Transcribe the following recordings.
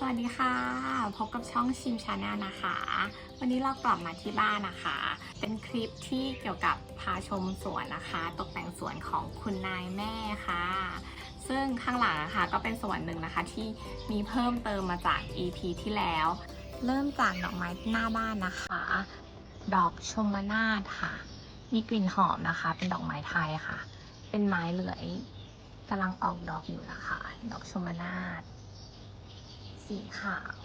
สวัสดีค่ะ พบกับช่องชิมชาแนลนะคะ วันนี้เรากลับมาที่บ้านนะคะ เป็นคลิปที่เกี่ยวกับพาชมสวนนะคะ ตกแต่งสวนของคุณนายแม่ค่ะ ซึ่งข้างหลังนะคะก็เป็นส่วนหนึ่งนะคะที่มีเพิ่มเติมมาจาก EP ที่แล้ว เริ่มจากดอกไม้หน้าบ้านนะคะ ดอกชมนาทค่ะ มีกลิ่นหอมนะคะ เป็นดอกไม้ไทยค่ะ เป็นไม้เลื้อยกำลังออกดอกอยู่นะคะ ดอกชมนาท สีขาว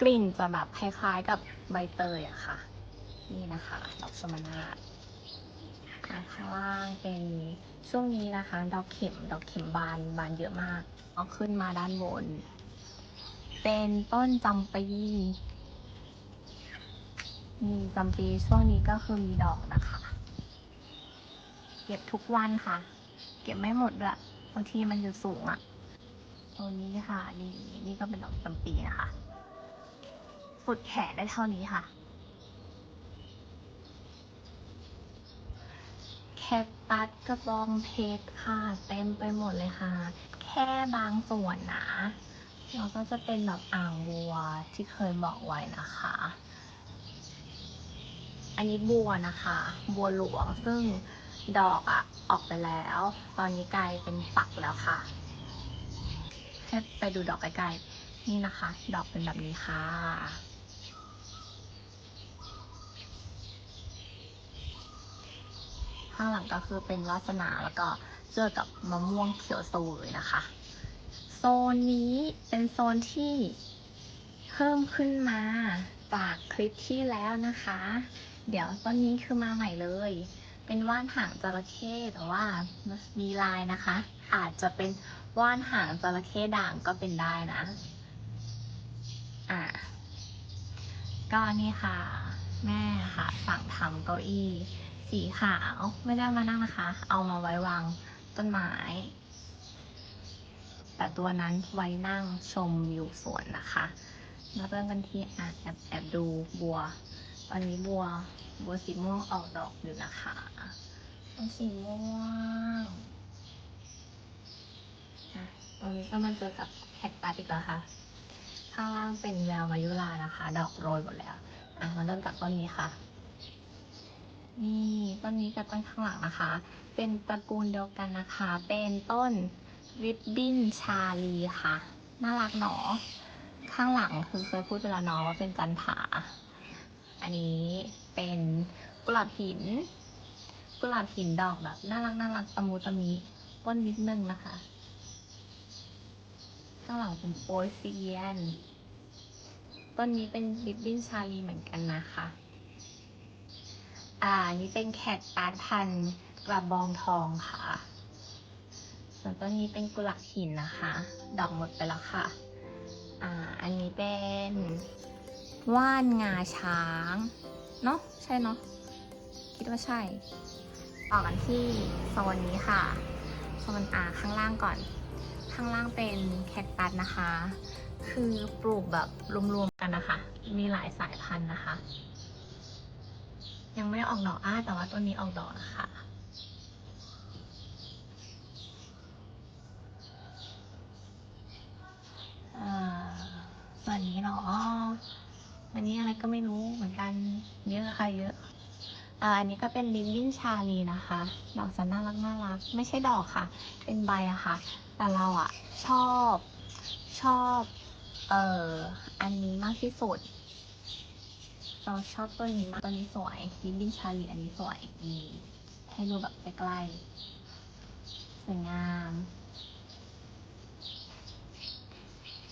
กลิ่นจะแบบคล้ายๆกับใบเตยอะค่ะ นี่นะคะดอกชมนาทอะข้างล่างเป็นช่วงนี้นะคะ ดอกเข็มดอกเข็มบานบานเยอะมากเอาขึ้นมาด้านบน เป็นต้นจำปีมีจำปีช่วงนี้ก็คือมีดอกนะคะ เก็บทุกวันค่ะ เก็บไม่หมดละบางทีมันอยู่สูงอะ ตัวนี้ค่ะ นี่นี่ก็เป็นดอกจำปีนะคะสุดแขนได้เท่านี้ค่ะ แคคตัสกระบองเพชรค่ะ เต็มไปหมดเลยค่ะ แค่บางส่วนนะแล้วก็จะเป็นแบบอ่างบัวที่เคยบอกไว้นะคะ อันนี้บัวนะคะ บัวหลวงซึ่งดอกอะออกไปแล้ว ตอนนี้กลายเป็นฝักแล้วค่ะ ให้ไปดูดอกใกล้ๆนี่นะคะ ดอกเป็นแบบนี้ค่ะข้างหลังก็คือเป็นวาสนาแล้วก็เจอกับมะม่วงเขียวสวยนะคะ โซนนี้เป็นโซนที่เพิ่มขึ้นมาจากคลิปที่แล้วนะคะ เดี๋ยวต้นนี้คือมาใหม่เลย เป็นว่านหางจระเข้แต่ว่ามีลายนะคะ อาจจะเป็น ว่านหางจระเข้ด่างก็เป็นได้นะ อะก็นี่ค่ะ แม่ค่ะ สั่งทำเก้าอี้ สีขาวไม่ได้มานั่งนะคะ เอามาไว้วางต้นไม้ แต่ตัวนั้นไว้นั่งชมอยู่สวนนะคะมาเริ่มกันที่อะแอบแอบดูบัวตอนนี้บัวบัวสีม่วงออกดอกอยู่นะคะสีม่วง อะตอนนี้ก็มาเจอกับแคคตัสอีกแล้วค่ะ ข้างล่างเป็นแววมายุรานะคะ ดอกโรยหมดแล้ว อะมาเริ่มจากต้นนี้ค่ะ นี่ต้นนี้กับต้นข้างหลังนะคะ เป็นตระกูลเดียวกันนะคะ เป็นต้นริบบิ้นชาลีค่ะ น่ารักหนอ ข้างหลังคือเคยพูดไปแล้วเนาะว่าเป็นจันผา อันนี้เป็นกุหลาบหิน กุหลาบหินดอกแบบน่ารักน่ารักตะมูตะมีต้นนิดนึงนะคะ ข้างหลังเป็นโปยเซียน ต้นนี้เป็นริบบิ้นชาลีเหมือนกันนะคะ อ่านนี้เป็นแคคตัสพันกระบองทองค่ะ ส่วนต้นนี้เป็นกุหลาบหินนะคะ ดอกหมดไปแล้วค่ะ อ่า อันนี้เป็นว่านงาช้าง เนาะใช่เนาะคิดว่าใช่ ต่อกันที่โซนนี้ค่ะโซนอ่าข้างล่างก่อน ข้างล่างเป็นแคคตัสนะคะ คือปลูกแบบรวมๆกันนะคะ มีหลายสายพันธุ์นะคะ ยังไม่ออกดอกอ้าแต่ว่าต้นนี้ออกดอกนะคะอ่าส่วนนี้เนาะอันนี้อะไรก็ไม่รู้เหมือนกันเยอะค่ะเยอะอ่าอันนี้ก็เป็นลินลินชาลีนะคะ ดอกจะน่ารักน่ารัก ไม่ใช่ดอกค่ะ เป็นใบอะค่ะ แต่เราอะชอบชอบเอ่ออันนี้มากที่สุด เราชอบตัวนี้มากตัวนี้สวยลินลินชาลีอันนี้สวยนี่ให้ดูแบบใกล้ๆสวยงาม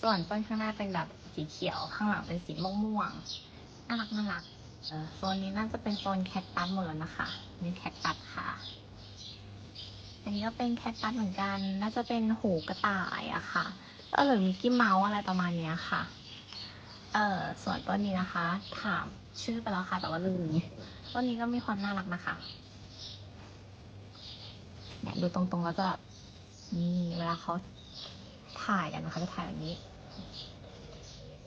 ส่วนต้นข้างหน้าเป็นแบบสีเขียวข้างหลังเป็นสีม่วงๆน่ารักน่ารักเออโซนนี้น่าจะเป็นโซนแคคตัสหมดแล้วนะคะนี่แคคตัสค่ะ อันนี้ก็เป็นแคคตัสเหมือนกัน น่าจะเป็นหูกระต่ายอะค่ะ เออหรือมิกกี้เมาส์อะไรประมาณเนี้ยค่ะ เออส่วนต้นนี้นะคะ ถามชื่อไปแล้วค่ะ แต่ว่าลืมต้นนี้ก็มีความน่ารักนะคะเนี่ยดูตรงๆแล้วจะนี่เวลาเขาถ่ายกันนะคะจะถ่ายแบบนี้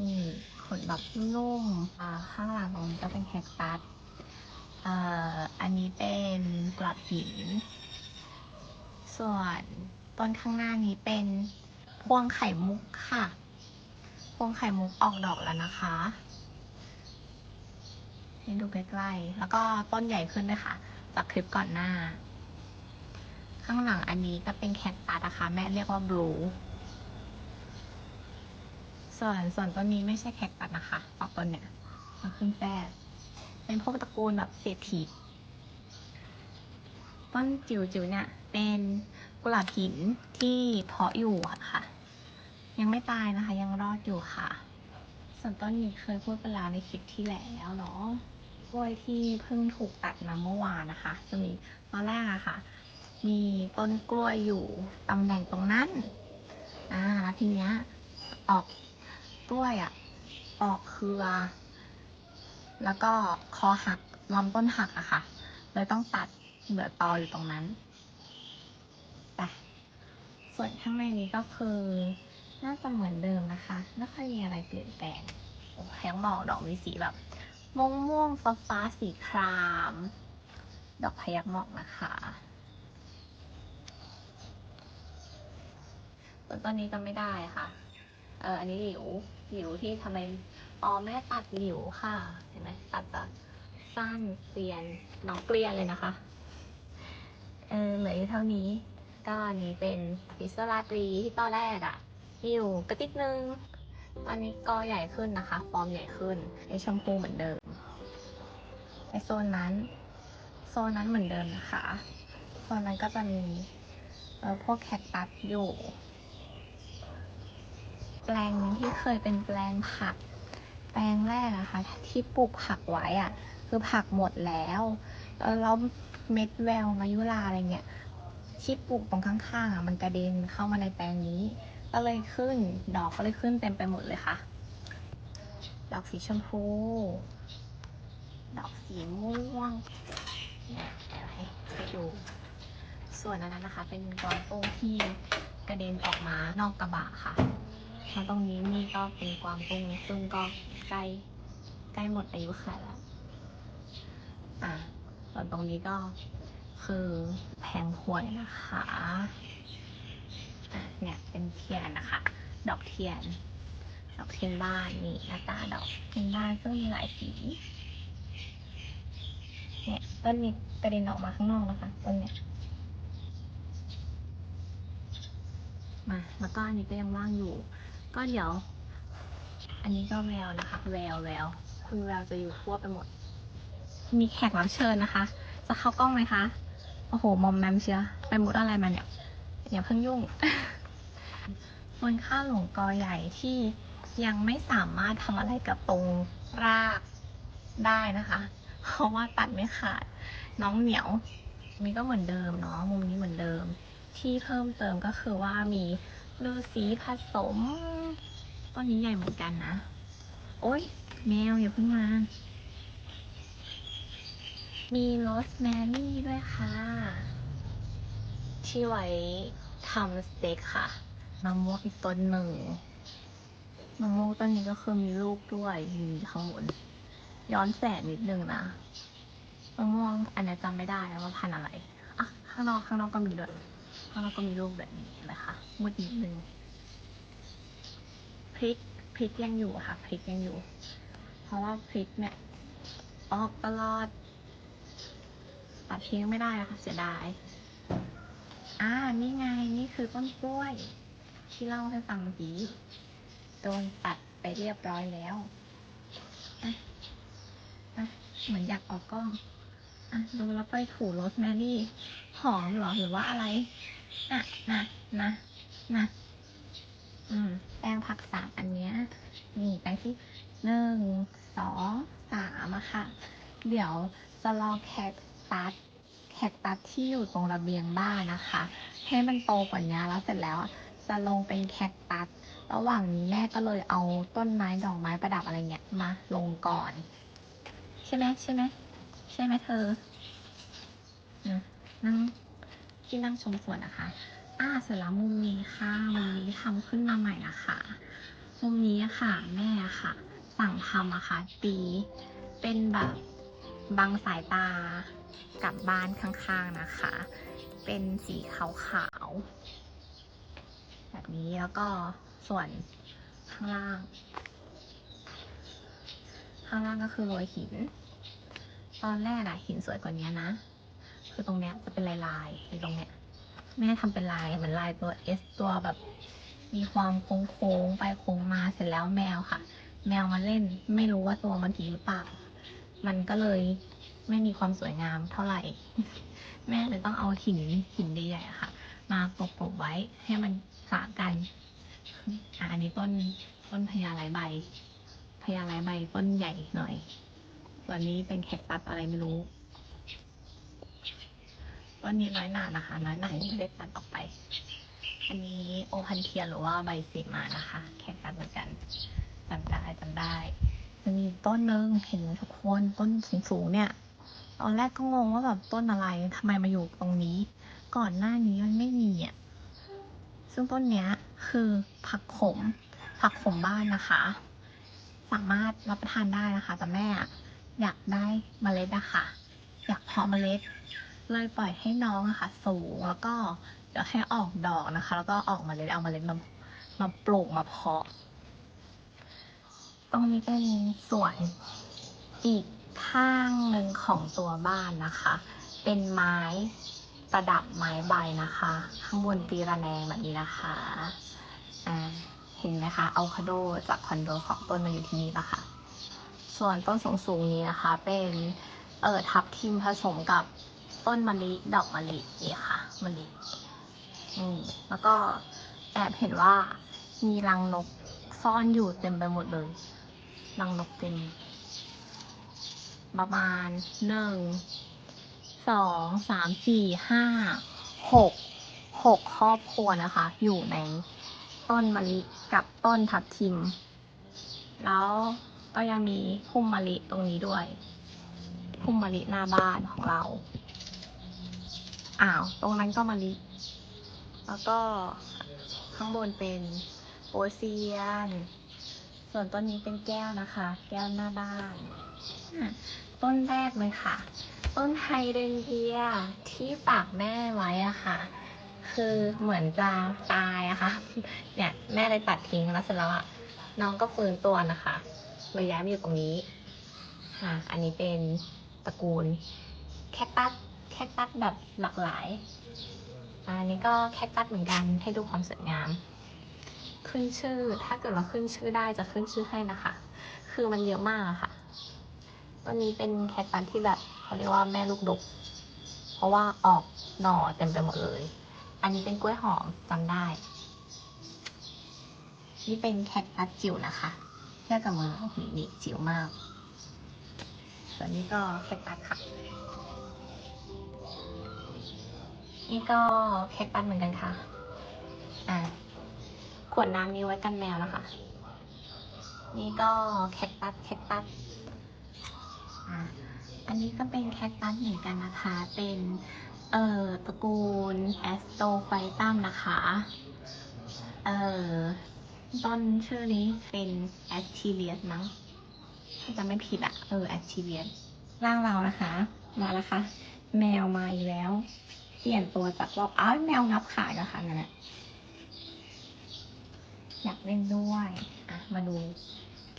นี่ขนแบบนุ่มอ่าข้างหลังตรงนี้ก็เป็นแคคตัสเอ่ออันนี้เป็นกลับหิน ส่วนต้นข้างหน้านี้เป็นพวงไข่มุกค่ะ พวงไข่มุกออกดอกแล้วนะคะ ให้ดูใกล้ๆ แล้วก็ต้นใหญ่ขึ้นด้วยค่ะ จากคลิปก่อนหน้า ข้างหลังอันนี้ก็เป็นแคคตัสนะคะแม่เรียกว่าบลูส่วนส่วนต้นนี้ไม่ใช่แคคตัสนะคะออกต้นเนี่ยมันขึ้นแป้เป็นพวกตระกูลแบบเศรษฐีต้นจิ๋วๆเนี่ย เป็นกุหลาบหินที่เพาะอยู่ค่ะ ยังไม่ตายนะคะ ยังรอดอยู่ค่ะ ส่วนต้นนี้เคยพูดไปแล้วในคลิปที่แล้วเนาะกล้วยที่เพิ่งถูกตัดมาเมื่อวานนะคะ จะมีตอนแรกอะค่ะ มีต้นกล้วยอยู่ตำแหน่งตรงนั้นอ่าแล้วทีเนี้ยออกกล้วยอะออกเครือ แล้วก็คอหักลำต้นหักอะค่ะเลยต้องตัดเหลือตออยู่ตรงนั้น ส่วนข้างในนี้ก็คือ น่าจะเหมือนเดิมนะคะไม่ค่อยมีอะไรเปลี่ยนแปลงแฮงบอกดอกมีสีแบบม่วงม่วงฟ้าฟ้าสีคราม ดอกพยักหมอกนะคะส่วนต้นนี้ก็ไม่ได้ค่ะ เอออันนี้หลิวหลิวที่ทำไมอ๋อแม่ตัดหลิวค่ะ เห็นไหมตัดแบบสั้นเกลียนน้องเกลียนเลยนะคะ เออเหลืออยู่เท่านี้ ก็อันนี้เป็นพิซซ่าราตรีที่ตอนแรกอะมีอยู่กระติดนึง ตอนนี้ก็ใหญ่ขึ้นนะคะ ฟอร์มใหญ่ขึ้นไอชมพูเหมือนเดิมไอโซนนั้น โซนนั้นเหมือนเดิมนะคะ โซนนั้นก็จะมีพวกแคคตัสอยู่ แปลงนึงที่เคยเป็นแปลงผัก แปลงแรกอะคะ ที่ปลูกผักไว้อะคือผักหมดแล้วแล้วเม็ดแววมายุราอะไรเงี้ย ที่ปลูกตรงข้างๆอะมันกระเด็นเข้ามาในแปลงนี้ ก็เลยขึ้น ดอกก็เลยขึ้นเต็มไปหมดเลยค่ะ ดอกสีชมพู ดอกสีม่วงเนี่ยเดี๋ยวให้ให้ดูส่วนอันนั้นนะคะ เป็นกวางตุ้งที่กระเด็นออกมานอกกระบะค่ะแล้วตรงนี้นี่ก็เป็นกวางตุ้งซึ่งก็ใกล้ใกล้หมดอายุขัยแล้ว อะส่วนตรงนี้ก็ คือแผงหวยนะคะอะเนี่ยเป็นเทียนนะคะ ดอกเทียน ดอกเทียนบ้านนี่หน้าตาดอกเทียนบ้านซึ่งมีหลายสีเนี่ยต้นนี้กระเด็นออกมาข้างนอกนะคะต้นเนี่ยมาแล้วก็อันนี้ก็ยังว่างอยู่ ก็เดี๋ยว อันนี้ก็แววนะคะ แววแววคุณแววจะอยู่ทั่วไปหมด มีแขกรับเชิญนะคะ จะเข้ากล้องไหมคะ โอ้โห มอมแมมเชียไปมุดอะไรมาเนี่ย อย่าเพิ่งยุ่งบนข้าหลงกอใหญ่ที่ยังไม่สามารถทำอะไรกับตรงรากได้นะคะ เพราะว่าตัดไม่ขาด น้องเหนียวนี่ก็เหมือนเดิมเนาะ มุมนี้เหมือนเดิม ที่เพิ่มเติมก็คือว่ามีฤาษีผสม ต้นนี้ใหญ่เหมือนกันนะ โอ๊ย แมวอย่าเพิ่งมา มีโรสแมรี่ด้วยค่ะ ที่ไว้ทำสเต็กค่ะมะม่วงอีกต้นหนึ่งมะม่วงต้นนี้ก็คือมีลูกด้วยมีข้างบนย้อนแสงนิดนึงนะมะม่วงอันนี้จำไม่ได้แล้วว่าพันอะไรอะข้างนอกข้างนอกก็มีด้วยข้างนอกก็มีลูกแบบนี้นไหมคะมืดนิดนึงพริกพริกยังอยู่ค่ะพริกยังอยู่ เพราะว่าพริกเนี่ยออกตลอด ตัดทิ้งไม่ได้อะค่ะเสียดาย อ่า นี่ไง นี่คือต้นกล้วย ที่เล่าให้ฟังเมื่อกี้ โดนตัดไปเรียบร้อยแล้วอะอะเหมือนอยากออกกล้อง อะ ดูแล้วไปถูรสแมรี่ หอมเหรอ หรือว่าอะไรอะนะนะนะอืม แป้งผักสามอันเนี้ย นี่แป้งที่หนึ่ง สอง สามอะค่ะ เดี๋ยวจะลองแคค ตัสแคคตัสที่อยู่ตรงระเบียงบ้านนะคะ ให้มันโตกว่านี้แล้วเสร็จแล้วจะลงเป็นแคคตัสระหว่างนี้แม่ก็เลยเอาต้นไม้ดอกไม้ประดับอะไรเงี้ยมาลงก่อน ใช่ไหมใช่ไหมใช่ไหมเธอนะนั่งที่นั่งชมสวนนะคะอ่าเสร็จแล้วมุมนี้ค่ะมุมนี้ทำขึ้นมาใหม่นะคะมุมนี้อะค่ะ แม่อะค่ะ สั่งทำอะค่ะตีเป็นแบบบังสายตา กับบ้านข้างๆนะคะ เป็นสีขาวๆแบบนี้แล้วก็ส่วนข้างล่าง ข้างล่างก็คือโรยหิน ตอนแรกอะหินสวยกว่านี้นะ คือตรงเนี้ยจะเป็นลายลายๆตรงเนี้ยแม่ทำเป็นลายเหมือนลายตัวเอสตัวแบบ มีความโค้งๆไปโค้งมาเสร็จแล้วแมวค่ะ แมวมาเล่นไม่รู้ว่าตัวมันผีหรือเปล่ามันก็เลย ไม่มีความสวยงามเท่าไหร่ แม่เลยต้องเอาหินหินใหญ่ๆค่ะ มาปกๆไว้ให้มันสากันอันนี้ต้นต้นพญาไหลใบพญาไหลใบต้นใหญ่หน่อยส่วนนี้เป็นแคคตัสอะไรไม่รู้ต้นนี้น้อยหนานะคะน้อยหนาที่ไม่ได้ตัดออกไป อันนี้โอพันเทียหรือว่าใบสีมานะคะ แคคตัสเหมือนกันจำได้จำได้จะมีต้นนึงเห็นทุกคนต้นสูงๆเนี่ย ตอนแรกก็งงว่าแบบต้นอะไรทำไมมาอยู่ตรงนี้ ก่อนหน้านี้มันไม่มีอะซึ่งต้นเนี้ยคือผักขม ผักขมบ้านนะคะ สามารถรับประทานได้นะคะ แต่แม่อยากได้เมล็ดอะค่ะ อยากเพาะเมล็ด เลยปล่อยให้น้องอะค่ะ สูงแล้วก็เดี๋ยวให้ออกดอกนะคะ แล้วก็ออกเมล็ดเอาเมล็ดมามาปลูกมาเพาะ ตรงนี้เป็นสวนอีก ข้างหนึ่งของตัวบ้านนะคะ เป็นไม้ประดับไม้ใบนะคะ ข้างบนตีระแนงแบบนี้นะคะอ่าเห็นไหมคะเอะโวคาโดจากคอนโดสองต้นมาอยู่ที่นี่ล้วค่ะ ส่วนต้นสูงๆนี้นะคะ เป็นเอ่อทับทิมผสมกับต้นมะลิดอกมะลินี่ค่ะมะลิอืมแล้วก็แอบเห็นว่ามีรังนกซ่อนอยู่เต็มไปหมดเลยรังนกเต็ม ประมาณหนึ่งสองสามสี่ห้าหกหกครอบครัวนะคะ อยู่ในต้นมะลิกับต้นทับทิม แล้วก็ยังมีพุ่มมะลิตรงนี้ด้วย พุ่มมะลิหน้าบ้านของเรา อ้าว ตรงนั้นก็มะลิ แล้วก็ข้างบนเป็นโปเซียน ส่วนต้นนี้เป็นแก้วนะคะ แก้วหน้าบ้าน ต้นแรกเลยค่ะ ต้นไฮเดรนเยียที่ปากแม่ไว้อะค่ะ คือเหมือนจะตายอะค่ะเนี่ยแม่เลยตัดทิ้งแล้วเสร็จแล้วอะน้องก็ฟื้นตัวนะคะเลยย้ายมาอยู่ตรงนี้อะ อันนี้เป็นตระกูลแคคตัสแคคตัสแบบหลากหลาย อันนี้ก็แคคตัสเหมือนกันให้ดูความสวยงาม ขึ้นชื่อถ้าเกิดว่าขึ้นชื่อได้จะขึ้นชื่อให้นะคะ คือมันเยอะมากอะค่ะ ต้นนี้เป็นแคคตัสที่แบบเขาเรียกว่าแม่ลูกดก เพราะว่าออกหน่อเต็มไปหมดเลย อันนี้เป็นกล้วยหอมจำได้ นี่เป็นแคคตัสจิ๋วนะคะเทียบกับมือนี่นี่จิ๋วมาก ส่วนนี้ก็แคคตัสค่ะ นี่ก็แคคตัสเหมือนกันค่ะ อ่า ขวดน้ำนี้ไว้กันแมวนะคะ นี่ก็แคคตัสแคคตัส อันนี้ก็เป็นแคคตัสเหมือนกันนะคะ เป็นเอ่อตระกูลแอสโตไฟตัมนะคะ เอ่อต้นชื่อนี้เป็นแอสทีเลียสมั้งถ้าจะไม่ผิดอะเออแอสทีเลียสร่างเรานะคะ มาแล้วค่ะ แมวมาอีกแล้ว เปลี่ยนตัวจากรอบอ้าวแมวงับขาแล้วค่ะนั่นแหละอยากเล่นด้วย อะ มาดู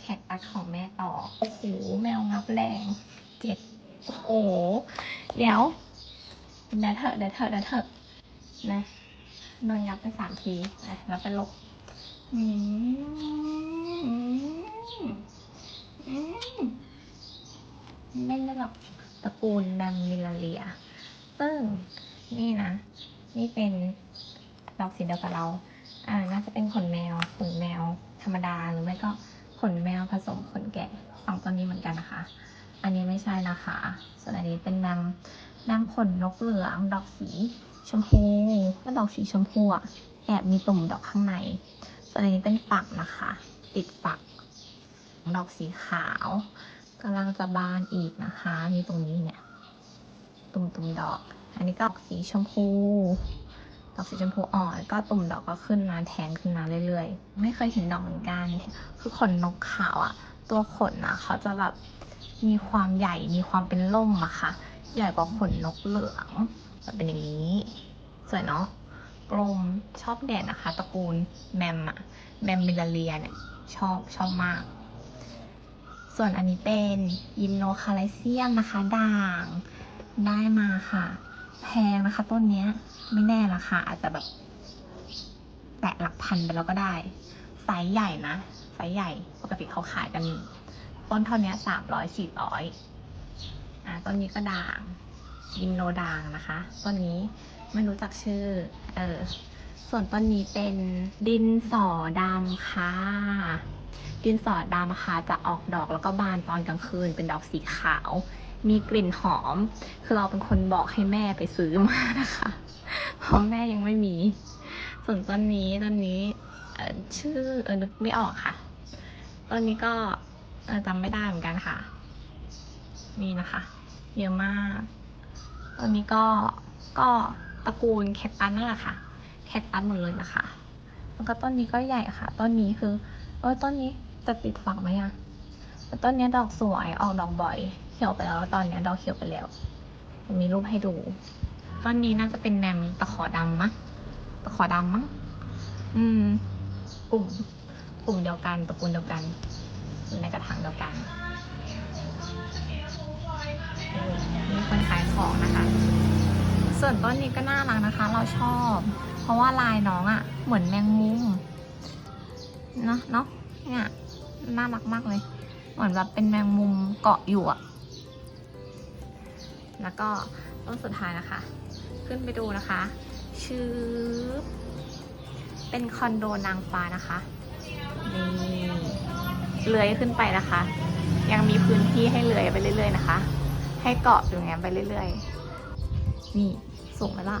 แคคตัสของแม่ต่อ โอ้โห แมวงับแรง เจ็ด โอ้โห เดี๋ยวเดี๋ยวเถอะเดี๋ยวเถอะเดี๋ยวเถอะนะโดนงับไปสามทีนะแล้วไปหลบอืมอืมอืมเล่นได้หรอกตระกูลดังมิลาเลียซึ่งนี่นะ นี่เป็นดอกสีเดียวกับเรา อ่า น่าจะเป็นขนแมวขนแมวธรรมดาหรือไม่ก็ ขนแมวผสมขนแกะสองตัวนี้เหมือนกันนะคะ อันนี้ไม่ใช่นะคะ ส่วนอันนี้เป็นนำนำขนนกเหลืองดอกสีชมพูก็ดอกสีชมพูอะแอบมีตุ่มดอกข้างใน ส่วนอันนี้เป็นปักนะคะ ติดปัก ดอกสีขาวกำลังจะบานอีกนะคะ มีตรงนี้เนี่ย ตุ่มตุ่มดอก อันนี้ก็ดอกสีชมพู ดอกสีชมพูอ่อนก็ตุ่มดอกก็ขึ้นมาแทงขึ้นมาเรื่อยๆ ไม่เคยเห็นดอกเหมือนกัน คือขนนกขาวอะตัวขนอะเขาจะแบบมีความใหญ่มีความเป็นล่มอะค่ะ ใหญ่กว่าขนนกเหลืองจะเป็นอย่างนี้ สวยเนาะกลมชอบแดดนะคะ ตระกูลแมมอะแมมมิลเลียเนี่ยชอบชอบมาก ส่วนอันนี้เป็นยิมโนคาไลเซียมนะคะ ด่างได้มาค่ะ แพงนะคะต้นเนี้ย ไม่แน่ราคาอาจจะแบบ แตะหลักพันไปแล้วก็ได้ไซส์ใหญ่นะไซส์ใหญ่ปกติเขาขายกันต้นเท่านี้สามร้อยสี่ร้อยอ่าต้นนี้ก็ด่างยิมโนด่างนะคะต้นนี้ไม่รู้จักชื่อ เออส่วนต้นนี้เป็นดินสอดำค่ะ ดินสอดำค่ะจะออกดอกแล้วก็บานตอนกลางคืนเป็นดอกสีขาว มีกลิ่นหอม คือเราเป็นคนบอกให้แม่ไปซื้อมานะคะเพราะแม่ยังไม่มี ส่วนต้นนี้ต้นนี้ชื่อเออนึกไม่ออกค่ะต้นนี้ก็จำไม่ได้เหมือนกันค่ะ นี่นะคะ เยอะมากต้นนี้ก็ก็ตระกูลแคคตัสนั่นแหละค่ะแคคตัสหมดเลยนะคะแล้วก็ต้นนี้ก็ใหญ่ค่ะ ต้นนี้คือเออต้นนี้จะติดฝักไหมอะต้นนี้ดอกสวยออกดอกบ่อย ขียวไปแล้ว ตอนนี้ดอกเขียวไปแล้ว มีรูปให้ดู ต้นนี้น่าจะเป็นแนมตะขอดำมั้งตะขอดำมั้งอืม กลุ่ม กลุ่มเดียวกันตระกูลเดียวกันอยู่ในกระถางเดียวกันมีคนขายของนะคะ ส่วนต้นนี้ก็น่ารักนะคะ เราชอบ เพราะว่าลายน้องอะ่ะ เหมือนแมงมุมเนาะเนาะเนี่ยน่ารักมากเลย เหมือนแบบเป็นแมงมุมเกาะอยู่อะ แล้วก็ต้นสุดท้ายนะคะ ขึ้นไปดูนะคะชื่อเป็นคอนโดนางฟ้านะคะนี่เลื้อยขึ้นไปนะคะ ยังมีพื้นที่ให้เลื้อยไปเรื่อย ๆ นะคะ ให้เกาะอยู่งนี้นไปเรื่อย ๆ นี่สูงไหมล่ะ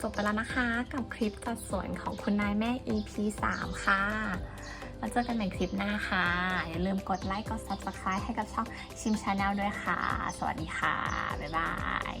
จบไปแล้วนะคะกับคลิปจัดสวนของคุณนายแม่ EP 3 ค่ะ แล้วเจอกันใหม่คลิปหน้าค่ะ อย่าลืมกดไลค์กด subscribe ให้กับช่องชิมชาแนลด้วยค่ะ สวัสดีค่ะ บ๊ายบาย